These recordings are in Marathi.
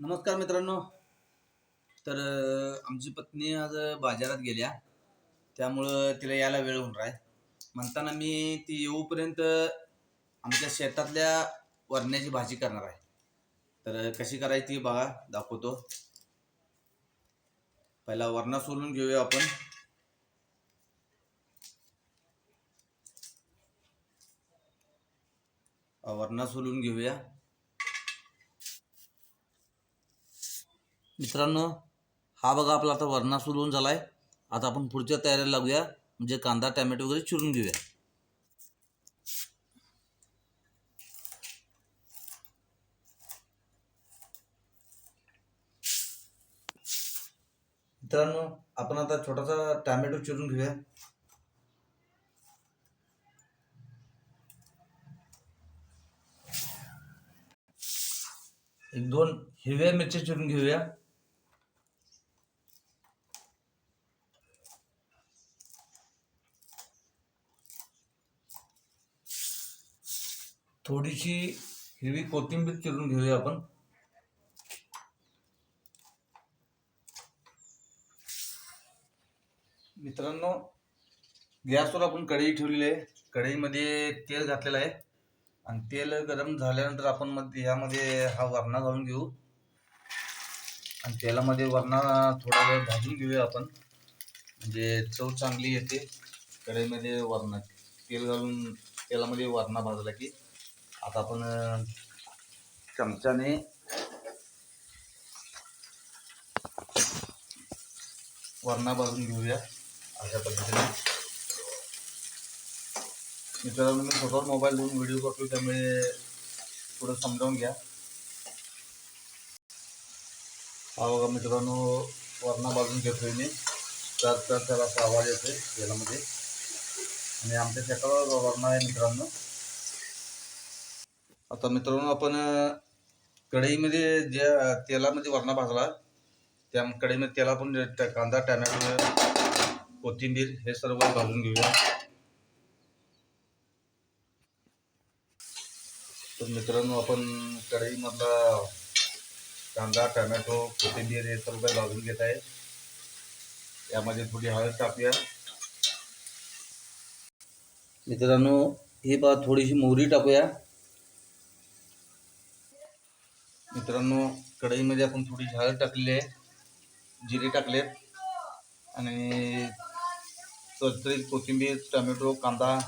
नमस्कार मित्रांनो. तर आमची पत्नी आज बाजारात गेल्या. त्यामुळं तिला यायला वेळ होणार आहे म्हणताना मी ती येऊपर्यंत आमच्या शेतातल्या वरण्याची भाजी करणार आहे. तर कशी करायची ती बघा दाखवतो. पहिला वरणा सोलून घेऊया आपण. वरणा सोलून घेऊया. मित्रांनो हा बघा आपला आता वरणा सुरू होऊन झालाय. आता आपण पुढच्या तयारीला लागूया. म्हणजे कांदा टॅमॅटो वगैरे चिरून घेऊया. मित्रांनो आपण आता छोटासा टॅमॅटो चिरून घेऊया. एक दोन हिरव्या मिरच्या चिरून घेऊया. थोडीशी हिरवी कोथिंबीर चिरून घेऊया आपण. मित्रांनो गॅसवर आपण कढई ठेवलेली आहे. कढईमध्ये तेल घातलेलं आहे. आणि तेल गरम झाल्यानंतर आपण मग यामध्ये हा वरणा घालून घेऊ. आणि तेलामध्ये वरणा थोडा वेळ भाजून घेऊया आपण. म्हणजे चव चांगली येते कढईमध्ये वरणा. तेल घालून तेलामध्ये वरणा भाजला की आता आपण चमच्याने वरणा भाजून घेऊया अशा पद्धतीने. मित्रांनो मी स्वतः मोबाईल घेऊन व्हिडिओ करतो त्यामुळे थोडं समजावून घ्या. हा बघा मित्रांनो वरणा बाजून घेतोय मी. तर त्याला असा आवाज येतोय तेलामध्ये आणि आमच्या शेतावर वरणा आहे मित्रांनो. आता मित्रांनो आपण कढईमध्ये ज्या तेलामध्ये वरणा भाजला त्या कढईमध्ये तेला आपण कांदा टॅमॅटो कोथिंबीर हे सर्व भाजून घेऊया. तर मित्रांनो आपण कढईमधला कांदा टॅमॅटो कोथिंबीर हे सर्व काही भाजून घेत आहे. यामध्ये थोडी हळद टाकूया. मित्रांनो ही पहा थोडीशी मोहरी टाकूया. मित्रांनो कढईमध्ये आपण थोडी हळद टाकलेली आहे जिरे टाकलेत. आणि चरचरीत कोथिंबीर टमॅटो कांदा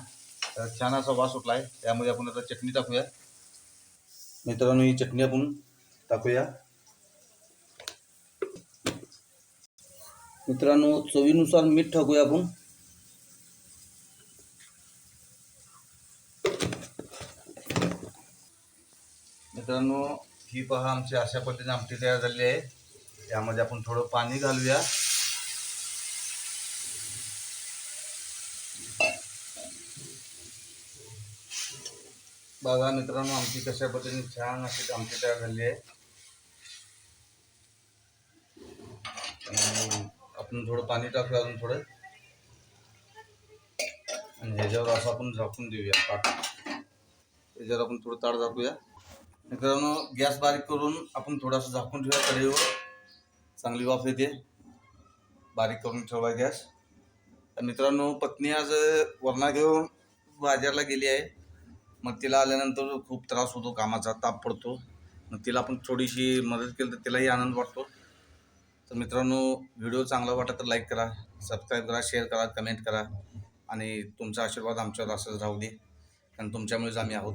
छान असा वास सुटला आहे त्यामध्ये आपण आता चटणी टाकूया. मित्रांनो ही चटणी आपण टाकूया. मित्रांनो चवीनुसार मीठ टाकूया आपण. मित्रांनो ही पहा आमची अशा पद्धतीने आमटी तयार झालेली आहे. त्यामध्ये आपण थोडं पाणी घालूया. बघा मित्रांनो आमची कशा पद्धतीने छान अशी आमटी तयार झालेली आहे. आपण थोडं पाणी टाकूया अजून थोडं. आणि ह्याच्यावर असं आपण झाकून देऊया ताट. त्याच्यावर आपण थोडं ताट झाकूया. मित्रांनो गॅस बारीक करून आपण थोडासा झाकून ठेवा कढईवर. चांगली वाफ येते. बारीक करून ठेवला गॅस. मित्रांनो पत्नी आज वरणा घेऊन बाजारला गेली आहे. मग तिला आल्यानंतर खूप त्रास होतो कामाचा ताप पडतो. मग तिला आपण थोडीशी मदत केली तर तिलाही आनंद वाटतो. तर मित्रांनो व्हिडिओ चांगला वाटत तर लाईक करा सबस्क्राईब करा शेअर करा कमेंट करा. आणि तुमचा आशीर्वाद आमच्यावर असंच राहू दे. कारण तुमच्यामुळेच आम्ही आहोत.